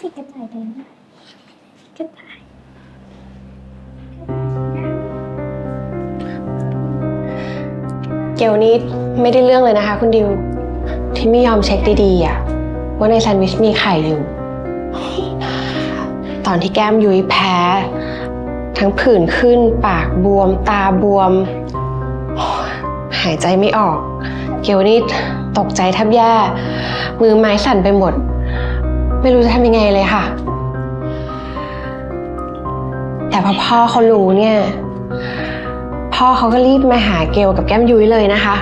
สิกระต่ายเดินได้กระต่ายเกลนี่ไม่ได้เรื่องเลยนะคะคุณดิว ที่ไม่ยอมเช็คดีๆอะว่าในแซนด์วิชมีไข่อยู่ ตอนที่แก้มยุ้ยแพ้ ทั้งผื่นขึ้นปากบวม ตาบวม หายใจไม่ออก เกลนี่ตกใจแทบแย่ มือไม้สั่นไปหมด ไม่รู้จะทำยังไงเลยค่ะ แต่พอพ่อเขารู้เนี่ย พ่อเขาก็รีบมาหาเกลกับแก้มยุ้ยเลยนะคะ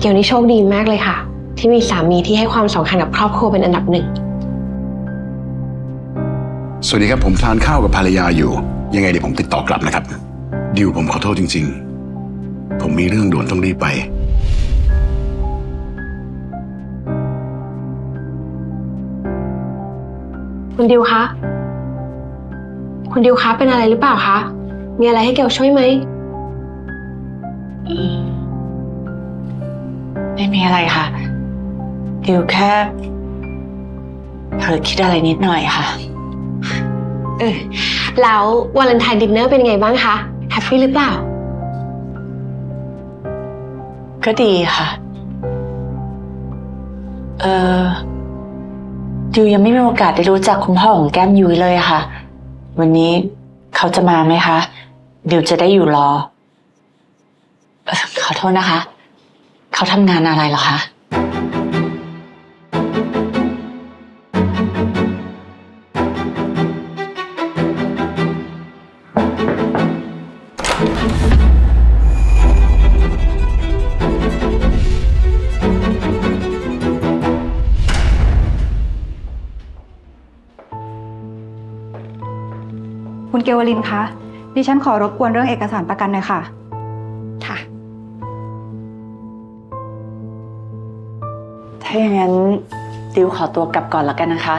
เกลนี่โชคดีมากเลยค่ะ ที่มีสามีที่ให้ความสำคัญกับครอบครัวเป็นอันดับหนึ่ง สวัสดีครับผมทานข้าวกับภรรยาอยู่ ยังไงเดี๋ยวผมติดต่อกลับนะครับ ดิวผมขอโทษจริง ๆ ผมมีเรื่องด่วนต้องรีบไป คุณดิวคะ คุณดิวคะเป็นอะไรหรือเปล่าคะ มีอะไรให้เกลช่วยไหม ไม่มีอะไรค่ะ ดิวแค่เผลอคิดอะไรนิดหน่อยค่ะ เออ แล้ววาเลนไทน์ดินเนอร์เป็นยังไงบ้างคะ แฮปปี้หรือเปล่า ก็ดีค่ะ เออ ดิวยังไม่มีโอกาสได้รู้จักคุณพ่อของแก้มยุ้ยเลยอะค่ะ วันนี้เขาจะมาไหมคะดิวจะได้อยู่รอเอ่อขอโทษนะคะ เขาทำงานอะไรเหรอคะ คุณเกวลินคะ ดิฉันขอรบกวนเรื่องเอกสารประกันหน่อยค่ะ ค่ะ ถ้าอย่างนั้นดิวขอตัวกลับก่อนแล้วกันนะคะ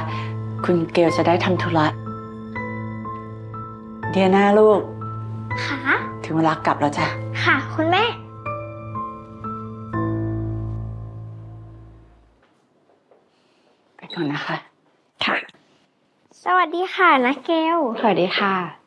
คุณเกลจะได้ทำธุระ เดียนาลูก ค่ะ ถึงเวลากลับแล้วจ้ะ ค่ะ คุณแม่ ไปก่อนนะคะ ค่ะ สวัสดีค่ะนะเกลสวัสดีค่ะ